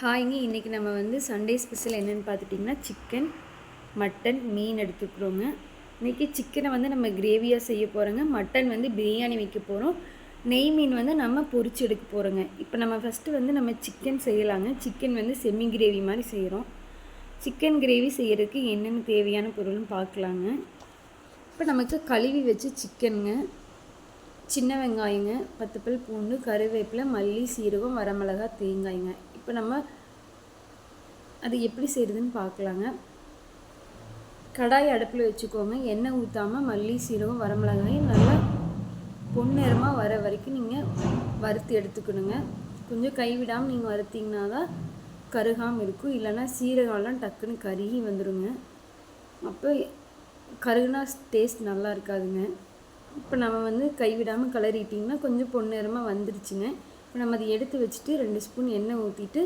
ஹாய்ங்க இன்றைக்கி நம்ம வந்து சண்டே ஸ்பெஷல் என்னென்னு பார்த்துட்டிங்கன்னா சிக்கன் மட்டன் மீன் எடுத்துக்கிறோங்க. இன்றைக்கி சிக்கனை வந்து நம்ம கிரேவியாக செய்ய போகிறோங்க மட்டன் வந்து பிரியாணி வைக்க போகிறோம் நெய் மீன் வந்து நம்ம பொரிச்சு எடுக்க போகிறோங்க இப்போ நம்ம ஃபஸ்ட்டு வந்து நம்ம சிக்கன் செய்யலாங்க. சிக்கன் வந்து செம்மி கிரேவி மாதிரி செய்கிறோம் சிக்கன் கிரேவி செய்கிறதுக்கு என்னென்ன தேவையான பொருள்னு பார்க்கலாங்க. இப்போ நமக்கு கழுவி வச்சு சிக்கனுங்க சின்ன வெங்காயங்க பத்து பல் பூண்டு கருவேப்பிலை மல்லி சீரகம் வரமிளகா தேங்காய்ங்க. இப்போ நம்ம அது எப்படி செய்கிறதுன்னு பார்க்கலாங்க கடாய் அடுப்பில் வச்சுக்கோங்க. எண்ணெய் ஊற்றாமல் மல்லி சீரகம் வரமிளகாய் நல்லா பொன்னிறமாக வர வரைக்கும் நீங்கள் வறுத்து எடுத்துக்கணுங்க. கொஞ்சம் கைவிடாமல் நீங்கள் வறுத்திங்கன்னா தான் கருகாமல் இருக்கும். இல்லைன்னா சீரகம்லாம் டக்குன்னு கருகி வந்துடுங்க அப்போ கருகுனா டேஸ்ட் நல்லா இருக்காதுங்க. இப்போ நம்ம வந்து கைவிடாமல் கலரிட்டிங்கன்னா கொஞ்சம் பொன்னிறமாக வந்துருச்சுங்க. இப்போ நம்ம அதை எடுத்து வச்சுட்டு ரெண்டு ஸ்பூன் எண்ணெய் ஊற்றிட்டு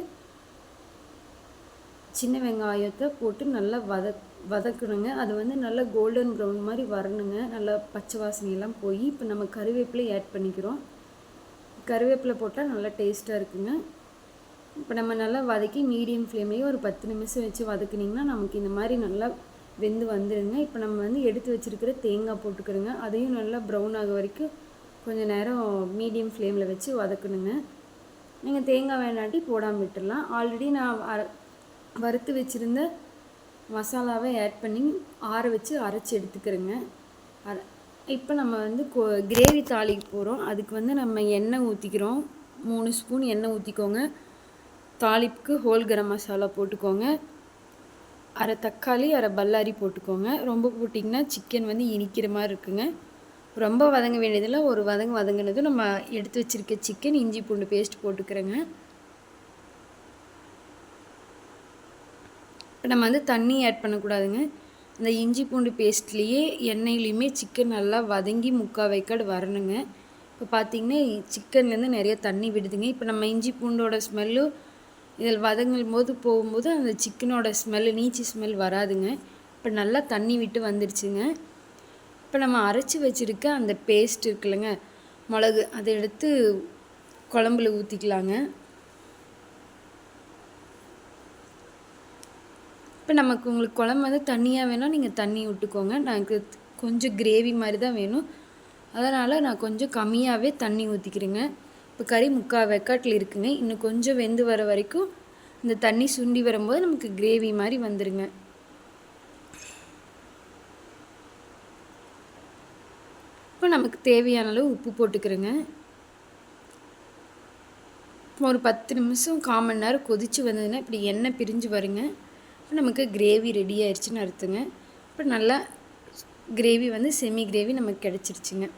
சின்ன வெங்காயத்தை போட்டு நல்லா வத வதக்கணுங்க. அது வந்து நல்லா கோல்டன் ப்ரௌன் மாதிரி வரணுங்க. நல்லா பச்சை வாசனையெல்லாம் போய் இப்போ நம்ம கருவேப்பிலை ஆட் பண்ணிக்கிறோம். கருவேப்பிலை போட்டால் நல்லா டேஸ்ட்டாக இருக்குங்க. இப்போ நம்ம நல்லா வதக்கி மீடியம் ஃப்ளேம்லேயே ஒரு பத்து நிமிஷம் வச்சு வதக்குனிங்கன்னா நமக்கு இந்த மாதிரி நல்லா வெந்து வந்துடுங்க இப்போ நம்ம வந்து எடுத்து வச்சுருக்கிற தேங்காய் போட்டுக்கிறோங்க. அதையும் நல்லா ப்ரௌன் ஆக வரைக்கும் கொஞ்சம் நேரம் மீடியம் ஃப்ளேமில் வச்சு வதக்கணுங்க. நீங்கள் தேங்காய் வேணாட்டி போடாமல் விட்டுடலாம் ஆல்ரெடி நான் அர வறுத்து வச்சுருந்த மசாலாவை ஆட் பண்ணி ஆற வச்சு அரைச்சி எடுத்துக்கிறேங்க. அர இப்போ நம்ம வந்து கொ கிரேவி தாளிக்கு போகிறோம் அதுக்கு வந்து நம்ம எண்ணெய் ஊற்றிக்கிறோம் மூணு ஸ்பூன் எண்ணெய் ஊற்றிக்கோங்க தாளிப்புக்கு ஹோல் கரம் மசாலா போட்டுக்கோங்க. அரை தக்காளி அரை பல்லாரி போட்டுக்கோங்க. ரொம்ப போட்டிங்கன்னா சிக்கன் வந்து இனிக்கிற மாதிரி இருக்குங்க. ரொம்ப வதங்க வேண்டியதில் ஒரு வதங்க வதங்கினதும் நம்ம எடுத்து வச்சுருக்க சிக்கன் இஞ்சி பூண்டு பேஸ்ட் போட்டுக்கிறேங்க. இப்போ நம்ம வந்து தண்ணி ஆட் பண்ணக்கூடாதுங்க. அந்த இஞ்சி பூண்டு பேஸ்ட்லேயே எண்ணெயிலையுமே சிக்கன் நல்லா வதங்கி முக்கால் வைக்காடு வரணுங்க. இப்போ பார்த்திங்கன்னா சிக்கன்லேருந்து நிறைய தண்ணி விடுதுங்க. இப்போ நம்ம இஞ்சி பூண்டோட ஸ்மெல்லு இதில் வதங்கும் போது போகும்போது அந்த சிக்கனோட ஸ்மெல்லு நீச்சி ஸ்மெல் வராதுங்க. இப்போ நல்லா தண்ணி விட்டு வந்துடுச்சுங்க இப்போ நம்ம அரைச்சி வச்சுருக்க அந்த பேஸ்ட் இருக்குல்லங்க. மிளகு அதை எடுத்து குழம்புல ஊற்றிக்கலாங்க இப்போ நமக்கு உங்களுக்கு குழம்பு வந்து தண்ணியாக வேணால் நீங்கள் தண்ணி விட்டுக்கோங்க. எனக்கு கொஞ்சம் கிரேவி மாதிரி தான் வேணும். அதனால் நான் கொஞ்சம் கம்மியாகவே தண்ணி ஊற்றிக்கிறேங்க இப்போ கறி முக்கால் வெக்காட்டில் இருக்குங்க. இன்னும் கொஞ்சம் வெந்து வர வரைக்கும் இந்த தண்ணி சுண்டி வரும்போது நமக்கு கிரேவி மாதிரி வந்துடுங்க இப்போ நமக்கு தேவையான அளவு உப்பு போட்டுக்கிறேங்க. ஒரு பத்து நிமிஷம் காமன் நேரம் கொதித்து வந்ததுன்னா இப்படி எண்ணெய் பிரிஞ்சு வருங்க. இப்போ நமக்கு கிரேவி ரெடி ஆயிடுச்சுன்னு அர்த்தங்க. இப்போ நல்லா கிரேவி வந்து செமி கிரேவி நமக்கு கிடச்சிருச்சுங்க.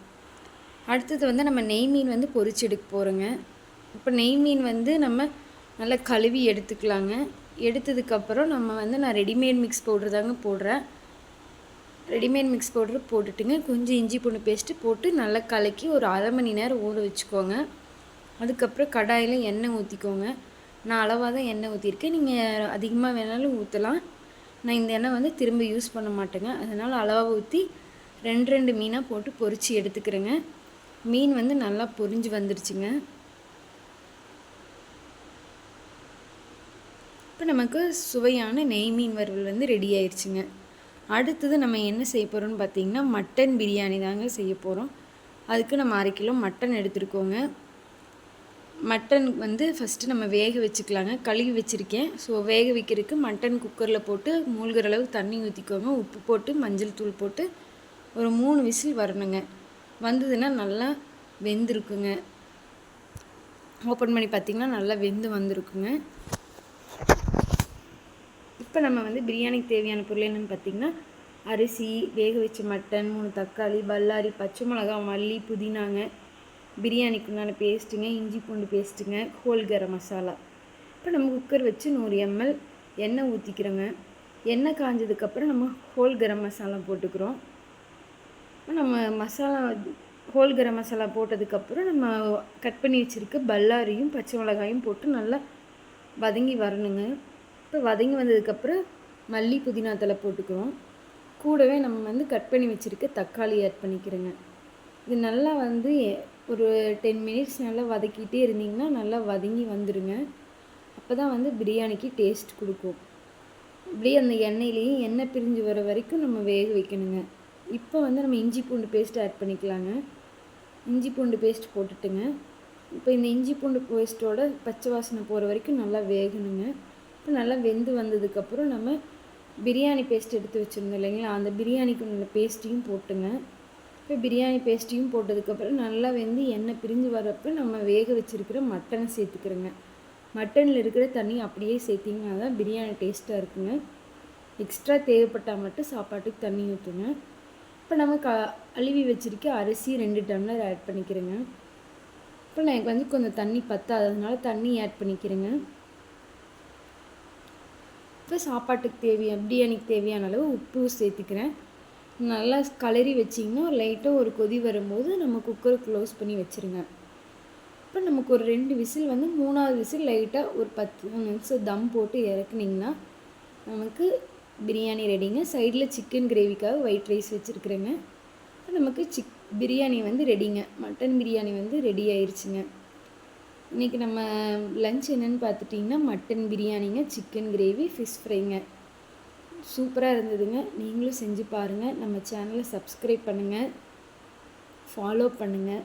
அடுத்தது வந்து நம்ம நெய் மீன் வந்து பொறிச்சு எடுக்க போகிறோங்க இப்போ நெய் மீன் வந்து நம்ம நல்லா கழுவி எடுத்துக்கலாங்க. எடுத்ததுக்கப்புறம் நம்ம வந்து நான் ரெடிமேட் மிக்ஸ் பவுட்ரு தாங்க போடுறேன். ரெடிமேட் மிக்ஸ் பவுடர் போட்டுட்டுங்க. கொஞ்சம் இஞ்சி பூண்டு பேஸ்ட்டு போட்டு நல்லா கலக்கி ஒரு அரை மணி நேரம் ஊற வச்சுக்கோங்க. அதுக்கப்புறம் கடாயில் எண்ணெய் ஊற்றிக்கோங்க நான் அளவாக தான் எண்ணெய் ஊற்றிருக்கேன் நீங்கள் அதிகமாக வேணாலும் ஊற்றலாம் நான் இந்த எண்ணெய் வந்து திரும்ப யூஸ் பண்ண மாட்டேங்க. அதனால் அளவாக ஊற்றி ரெண்டு ரெண்டு மீனாக போட்டு பொரித்து எடுத்துக்கிறேங்க. மீன் வந்து நல்லா பொரிஞ்சு வந்துருச்சுங்க. இப்போ நமக்கு சுவையான நெய் மீன் வறுவல் வந்து ரெடி ஆயிடுச்சுங்க அடுத்தது நம்ம என்ன செய்ய போகிறோம்னு பார்த்தீங்கன்னா மட்டன் பிரியாணி தாங்க செய்ய போகிறோம் அதுக்கு நம்ம அரை கிலோ மட்டன் எடுத்துருக்கோங்க. மட்டன் வந்து ஃபஸ்ட்டு நம்ம வேக வச்சுக்கலாங்க. கழுவி வச்சுருக்கேன். ஸோ வேக வைக்கிறதுக்கு மட்டன் குக்கரில் போட்டு மூழ்கிற அளவு தண்ணி ஊற்றிக்கோங்க உப்பு போட்டு மஞ்சள் தூள் போட்டு ஒரு மூணு விசில் வரணுங்க. வந்ததுன்னா நல்லா வெந்திருக்குங்க. ஓப்பன் பண்ணி பார்த்திங்கன்னா நல்லா வெந்து வந்திருக்குங்க. இப்போ நம்ம வந்து பிரியாணிக்கு தேவையான பொருள் என்னென்னு பார்த்திங்கன்னா அரிசி வேக வச்ச மட்டன் மூணு தக்காளி பல்லாரி பச்சை மிளகா மல்லி புதினாங்க பிரியாணிக்கு உண்டான பேஸ்ட்டுங்க இஞ்சி பூண்டு பேஸ்ட்டுங்க ஹோல் கரம் மசாலா. இப்போ நம்ம குக்கர் வச்சு நூறு எம்எல் எண்ணெய் ஊற்றிக்கிறோங்க எண்ணெய் காஞ்சதுக்கப்புறம் நம்ம ஹோல் கரம் மசாலா போட்டுக்கிறோம். நம்ம மசாலா ஹோல் கரம் மசாலா போட்டதுக்கப்புறம் நம்ம கட் பண்ணி வச்சுருக்க பல்லாரியும் பச்சை மிளகாயும் போட்டு நல்லா வதங்கி வரணுங்க. இப்போ வதங்கி வந்ததுக்கப்புறம் மல்லி புதினா தலை போட்டுக்கிறோம். கூடவே நம்ம வந்து கட் பண்ணி வச்சுருக்க தக்காளி ஆட் பண்ணிக்கிறோங்க. இது நல்லா வந்து ஒரு டென் மினிட்ஸ் நல்லா வதக்கிட்டே இருந்தீங்கன்னா நல்லா வதங்கி வந்துடுங்க அப்போ தான் வந்து பிரியாணிக்கு டேஸ்ட் கொடுக்கும். இப்படியே அந்த எண்ணெயிலேயே எண்ணெய் பிரிஞ்சு வர வரைக்கும் நம்ம வேக வைக்கணுங்க. இப்போ வந்து நம்ம இஞ்சி பூண்டு பேஸ்ட் ஆட் பண்ணிக்கலாங்க. இஞ்சி பூண்டு பேஸ்ட் போட்டுட்டுங்க. இப்போ இந்த இஞ்சி பூண்டு பேஸ்ட்டோட பச்சை வாசனை போகிற வரைக்கும் நல்லா வேகணுங்க. இப்போ நல்லா வெந்து வந்ததுக்கப்புறம் நம்ம பிரியாணி பேஸ்ட் எடுத்து வச்சுருந்தோம் இல்லைங்களா? அந்த பிரியாணிக்கு உள்ள பேஸ்ட்டையும் போட்டுங்க. இப்போ பிரியாணி பேஸ்ட்டையும் போட்டதுக்கப்புறம் நல்லா வெந்து எண்ணெய் பிரிஞ்சு வரப்போ நம்ம வேக வச்சுருக்கிற மட்டனை சேர்த்துக்கிறோங்க. மட்டனில் இருக்கிற தண்ணி அப்படியே சேர்த்திங்கன்னா தான் பிரியாணி டேஸ்ட்டாக இருக்குங்க. எக்ஸ்ட்ரா தேவைப்பட்டால் மட்டும் சாப்பாட்டுக்கு தண்ணி ஊற்றுங்க இப்போ நம்ம க அழுவி வச்சுருக்க அரிசி ரெண்டு டம்ளர் ஆட் பண்ணிக்கிறேங்க. இப்போ நான் எனக்கு வந்து கொஞ்சம் தண்ணி பத்தாததுனால தண்ணி ஆட் பண்ணிக்கிறேங்க. இப்போ சாப்பாட்டுக்கு தேவையான பிரியாணிக்கு தேவையான அளவு உப்பு சேர்த்துக்கிறேன். நல்லா கலரி வச்சிங்கன்னா லைட்டாக ஒரு கொதி வரும்போது நம்ம குக்கரை க்ளோஸ் பண்ணி வச்சுருங்க. இப்போ நமக்கு ஒரு ரெண்டு விசில் வந்து மூணாவது விசில் லைட்டாக ஒரு பத்து நிமிஷம் தம் போட்டு இறக்குனிங்கன்னா நமக்கு பிரியாணி ரெடிங்க சைடில் சிக்கன் கிரேவிக்காக ஒயிட் ரைஸ் வச்சுருக்குறேங்க. இப்போ நமக்கு சிக் பிரியாணி வந்து ரெடிங்க மட்டன் பிரியாணி வந்து ரெடி ஆயிடுச்சுங்க இன்றைக்கி நம்ம லஞ்ச் என்னென்னு பார்த்துட்டிங்கன்னா மட்டன் பிரியாணிங்க சிக்கன் கிரேவி ஃபிஷ் ஃப்ரைங்க சூப்பராக இருந்ததுங்க. நீங்களும் செஞ்சு பாருங்கள் நம்ம சேனலை சப்ஸ்கிரைப் பண்ணுங்கள் ஃபாலோ பண்ணுங்கள்